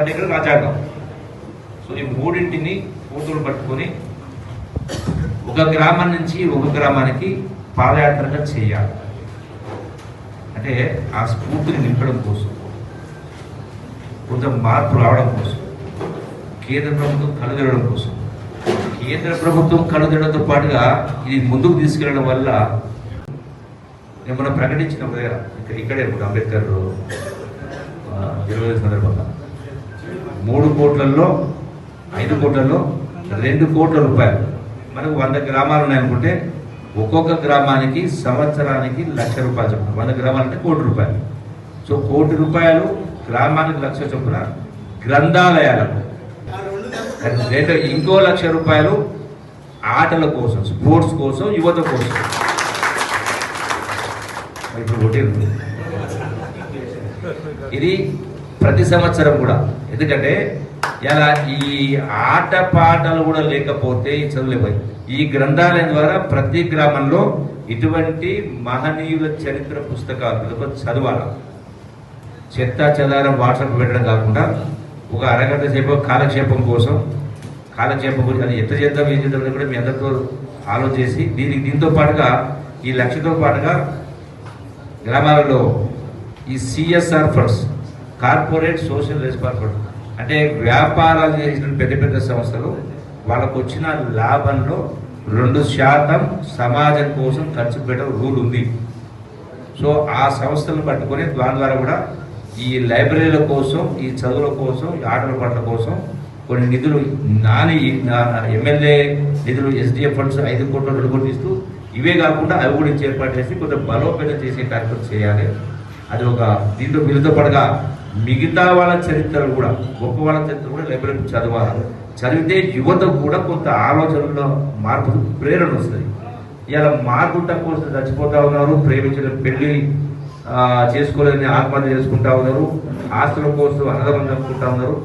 అంటే ఇక్కడ రాజ్యాంగం సో ఈ మూడింటిని కూతురు పట్టుకొని ఒక గ్రామం నుంచి ఒక గ్రామానికి పాదయాత్రగా చేయాలి. అంటే ఆ స్ఫూర్తిని నింపడం కోసం కొంచెం మార్పు రావడం కోసం కేంద్ర ప్రభుత్వం కలుగడం కోసం. కేంద్ర ప్రభుత్వం కలుగడంతో పాటుగా ఇది ముందుకు తీసుకెళ్ళడం వల్ల నేను మనం ప్రకటించిన ఇక్కడ ఇక్కడే ఇప్పుడు అంబేద్కర్ ఇరవై ఐదు సందర్భంగా. మూడు కోట్లలో ఐదు కోట్లలో రెండు కోట్ల రూపాయలు. మనకు వంద గ్రామాలు ఉన్నాయనుకుంటే ఒక్కొక్క గ్రామానికి సంవత్సరానికి లక్ష రూపాయలు చొప్పున వంద గ్రామాలు అంటే కోటి రూపాయలు. సో కోటి రూపాయలు గ్రామానికి లక్ష చొప్పున. గ్రంథాలయాలకు. లేదా ఇంకో లక్ష రూపాయలు ఆటల కోసం స్పోర్ట్స్ కోసం యువత కోసం. ఇప్పుడు ఇది ప్రతి సంవత్సరం కూడా. ఎందుకంటే ఇలా ఈ ఆట పాటలు కూడా లేకపోతే ఈ చదువులేపోయి ఈ గ్రంథాలయం ద్వారా ప్రతి గ్రామంలో ఇటువంటి మహనీయుల చరిత్ర పుస్తకాలు ఇది చదవాలి. చెత్త చెదారం వాట్సాప్ పెట్టడం కాకుండా ఒక అరగంట సేపు కాలక్షేపం కోసం కాలక్షేపం గురించి అది ఎంత చేద్దాం ఏం చేద్దాం కూడా మీ అందరితో ఆలోచించి దీనికి దీంతో పాటుగా ఈ లక్ష్యంతో పాటుగా గ్రామాలలో ఈ CSR funds corporate social responsibility. అంటే వ్యాపారాలు చేసిన పెద్ద పెద్ద సంస్థలు వాళ్ళకు వచ్చిన లాభంలో రెండు శాతం సమాజం కోసం ఖర్చు పెట్టడం రూల్ ఉంది. సో ఆ సంస్థలను పట్టుకొని దాని ద్వారా కూడా ఈ లైబ్రరీల కోసం ఈ చదువుల కోసం ఈ ఆటల పట్ల కోసం కొన్ని నిధులు నాని ఎమ్మెల్యే నిధులు ఎస్డిఎఫ్ ఫండ్స్ ఐదు కోట్ల రెండు కోట్లు ఇస్తూ ఇవే కాకుండా అవి కూడా ఇచ్చి ఏర్పాటు చేసి కొంత బలోపేతం చేసే కార్యక్రమం చేయాలి. అది ఒక దీంతో వీళ్ళతో పడగా మిగతా వాళ్ళ చరిత్రలు కూడా గొప్ప వాళ్ళ చరిత్ర కూడా లైబ్రరీ చదవాలి. చదివితే యువతకు కూడా కొంత ఆలోచనలో మార్పు ప్రేరణ వస్తుంది. ఇలా మార్పు తక్కువ చచ్చిపోతా ఉన్నారు ప్రేమించిన పెళ్ళి చేసుకోలేని చేసుకోలేదని ఆత్మహత్య చేసుకుంటా ఉన్నారు ఆస్తుల కోసం అన్నదం చెప్పుకుంటా ఉన్నారు.